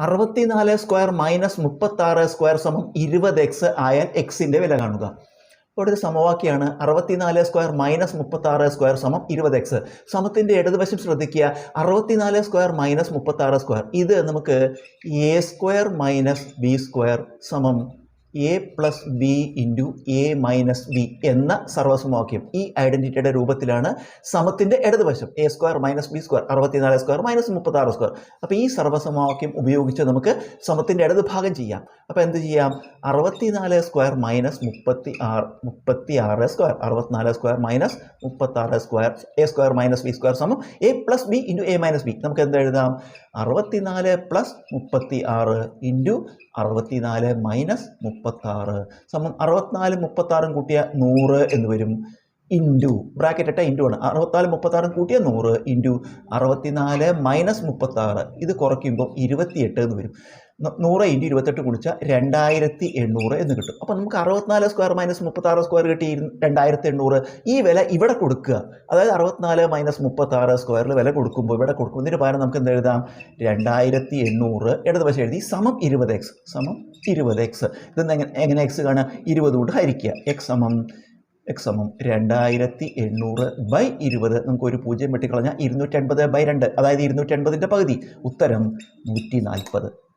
അറുപത്തിനാല് square minus മുപ്പത്തി ആറ് സ്ക്വയർ സമം ഇരുപത് എക്സ് ആയാൽ എക്സിന്റെ വില കാണുക. ഇവിടെ ഒരു സമവാക്യമാണ്. അറുപത്തിനാല് സ്ക്വയർ മൈനസ് മുപ്പത്തി ആറ് സ്ക്വയർ സമം ഇരുപത് എക്സ്. സമത്തിന്റെ ഇടതുവശം ശ്രദ്ധിക്കുക. അറുപത്തിനാല് സ്ക്വയർ മൈനസ് മുപ്പത്തി ആറ് സ്ക്വയർ. ഇത് നമുക്ക് A square minus B square സമം A plus B into A minus B എന്ന സർവസമവാക്യം ഈ ഐഡന്റിറ്റിയുടെ രൂപത്തിലാണ് സമത്തിന്റെ ഇടതുവശം. A square minus B square അറുപത്തിനാല് സ്ക്വയർ മൈനസ് മുപ്പത്താറ് സ്ക്വയർ അപ്പോൾ ഈ സർവസമവാക്യം ഉപയോഗിച്ച് നമുക്ക് സമത്തിന്റെ ഇടത് ഭാഗം ചെയ്യാം. അപ്പോൾ എന്ത് ചെയ്യാം? അറുപത്തിനാല് സ്ക്വയർ മൈനസ് മുപ്പത്തി ആറ് മുപ്പത്തി ആറ് സ്ക്വയർ അറുപത്തിനാല് സ്ക്വയർ മൈനസ് മുപ്പത്താറ് square A square minus B square സമം A plus B into A minus B നമുക്ക് എന്ത് എഴുതാം? അറുപത്തിനാല് പ്ലസ് മുപ്പത്തി ആറ് ഇന്റു അറുപത്തിനാല് മൈനസ് മുപ്പത്താറ്. സമം അറുപത്തിനാല് മുപ്പത്താറും കൂട്ടിയാൽ നൂറ് എന്ന് വരും. ഇന്റു ബ്രാക്കറ്റ് ഇട്ട ഇന്റു ആണ്. അറുപത്തിനാല് മുപ്പത്താറും കൂട്ടിയ നൂറ്. ഇന്റു അറുപത്തിനാല് മൈനസ് മുപ്പത്താറ്. ഇത് കുറയ്ക്കുമ്പോൾ ഇരുപത്തിയെട്ട് എന്ന് വരും. നൂറ് ഇന്റു ഇരുപത്തെട്ട് കുടിച്ചാൽ രണ്ടായിരത്തി എണ്ണൂറ് എന്ന് കിട്ടും. അപ്പോൾ നമുക്ക് അറുപത്തിനാല് സ്ക്വയർ മൈനസ് മുപ്പത്താറ് സ്ക്വയർ കിട്ടി രണ്ടായിരത്തി എണ്ണൂറ്. ഈ വില ഇവിടെ കൊടുക്കുക. അതായത് അറുപത്തിനാല് മൈനസ് മുപ്പത്താറ് സ്ക്വയറിൽ വില കൊടുക്കുമ്പോൾ ഇവിടെ കൊടുക്കും ഇതിന് പകരം നമുക്ക് എന്ത് എഴുതാം? രണ്ടായിരത്തി എണ്ണൂറ്. ഇടതുവശം എഴുതി സമം ഇരുപത് എക്സ് സമം ഇരുപത് എക്സ് ഇതെന്ന് എങ്ങനെ എങ്ങനെ എക്സ് കാണുക? ഇരുപത് കൊണ്ട് ഹരിക്കുക. എക്സ് സമം എക്സ് സമം രണ്ടായിരത്തി എണ്ണൂറ് ബൈ ഇരുപത്. നമുക്ക് ഒരു പൂജ്യം വെട്ടിക്കളഞ്ഞാൽ ഇരുന്നൂറ്റി അൻപത് ബൈ രണ്ട്. അതായത് ഇരുന്നൂറ്റി അൻപതിന്റെ പകുതി. ഉത്തരം നൂറ്റി നാൽപ്പത്